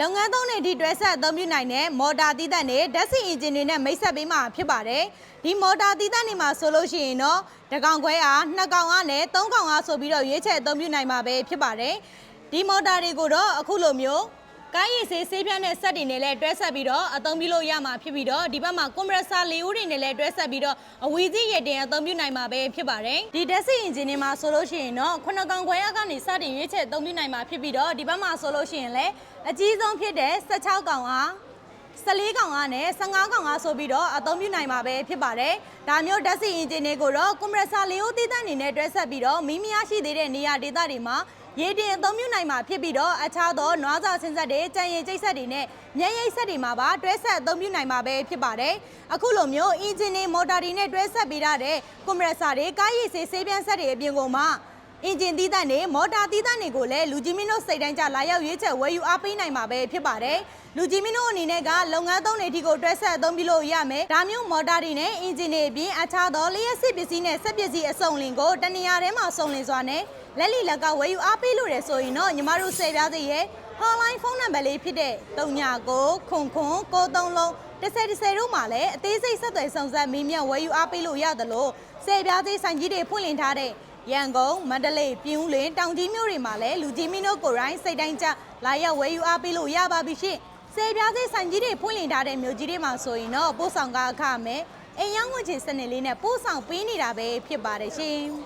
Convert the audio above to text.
လုပ်ငန်းသုံးတွေဒီတွဲဆက်အသုံးပြုနိုင်တဲ့မော်တာတီးတဲ့နဲ့ဓာတ်ဆီအင်ဂျင်တွေနဲ့မိတ်ဆက်ပေးမှာဖြစ်ပါတယ်။ဒီမော်တာတီးတဲ့နေမှာဆိုလို့ရှိရင်တော့တစ်ကောင်ခွဲအားနှစ်ကောင်အားနဲ့သုံးကောင်အားဆိုပြီးတော့ရွေးချယ်အသုံးပြုနိုင်မှာပဲဖြစ်ပါတယ်။ဒီမော်တာတွေကိုတော့အခုလိုမျိုး ကိုင်းရည်ဆေးဆေးပြန်းတဲ့ဆက်တွေနဲ့လည်းတွဲဆက်ပြီးတော့အသုံးပြုလို့ရမှာဖြစ်ပြီးတော့ဒီဘက်မှာကွန်ပရက်ဆာလေးဦးတွေနဲ့လည်းတွဲဆက်ပြီးတော့အဝီကြီးရတင်အသုံးပြုနိုင်မှာပဲဖြစ်ပါတယ်ဒီဓာတ်ဆီအင်ဂျင်တွေမှာဆိုလို့ရှိရင်တော့ခုနှစ်ကောင်ခွဲအားကနေစတင်ရွေးချယ်အသုံးပြုနိုင်မှာဖြစ်ပြီးတော့ဒီဘက်မှာဆိုလို့ရှိရင်လည်းအကြီးဆုံးဖြစ်တဲ့16ကောင်အား14ကောင်အားနဲ့15ကောင်အားဆိုပြီးတော့အသုံးပြုနိုင်မှာပဲဖြစ်ပါတယ်။ဒါမျိုးဓာတ်ဆီအင်ဂျင်တွေကိုတော့ကွန်ပရက်ဆာလေးဦးတည်တဲ့အနေနဲ့တွဲဆက်ပြီးတော့မီးမရရှိသေးတဲ့နေရာဒေသတွေမှာ ရေတင်အသုံးပြုနိုင်မှာဖြစ်ပြီးတော့အခြားသောနွားစာဆင်းဆက်တွေကြံရင်ကျိတ်ဆက်တွေနဲ့မျက်ရည်ဆက်တွေမှာပါတွဲဆက်အသုံးပြုနိုင်မှာပဲဖြစ်ပါတယ်။အခုလိုမျိုးအင်ဂျင်တွေမော်တာတွေနဲ့တွဲဆက်ပေးရတဲ့ကွန်ပရက်ဆာတွေကားရည်ဆေးဆေးပြန်းဆက်တွေအပြင်ကုန်မှာ အင်ဂျင်သီးသန့်တွေမော်တာသီးသန့်တွေကိုလည်းလူကြီးမင်းတို့စိတ်တိုင်းကြလာရောက်ရွေးချယ်ဝယ်ယူအားပေးနိုင်မှာပဲဖြစ်ပါတယ်။လူကြီးမင်းတို့အနေနဲ့ကလုပ်ငန်းသုံးတွေအထိကိုတွဲဆက်အသုံးပြုလို့ရမယ်။ဒါမျိုးမော်တာတွေနဲ့အင်ဂျင်တွေအပြင်အခြားသောလျှက်စစ်ပစ္စည်းနဲ့စက်ပစ္စည်းအစုံလင်ကိုတနေရာထဲမှာစုံလင်စွာနဲ့လက်လီလက်ကဝယ်ယူအားပေးလို့ရဆိုရင်တော့ညီမတို့ဆယ်ပြားသေးရဲ့ hotline ဖုန်းနံပါတ်လေးဖြစ်တဲ့39ခွန်ခွန်93လုံး10 10တို့မှာလည်းအသေးစိတ်ဆက်သွယ်ဆောင်ဆက်မင်းမြတ်ဝယ်ယူအားပေးလို့ရတယ်လို့ဆယ်ပြားသေးဆိုင်ကြီးတွေဖွင့်လှစ်ထားတဲ့ ရန်ကုန်မန္တလေးပြင်းဦးလင်တောင်ကြီးမြို့တွေမှာလည်းလူကြီးမင်းတို့ကိုယ်တိုင်စိတ်တိုင်းကျလာရောက်ဝယ်ယူအားပေးလို့ရပါပြီရှင့်။စေပြားစိဆိုင်ကြီးတွေဖွင့်လှစ်ထားတဲ့မြို့ကြီးတွေမှာဆိုရင်တော့ပို့ဆောင်ကားအခမဲ့အိမ်ရောက်ဝင်ချင်စနစ်လေးနဲ့ပို့ဆောင်ပေးနေတာပဲဖြစ်ပါတယ်ရှင်။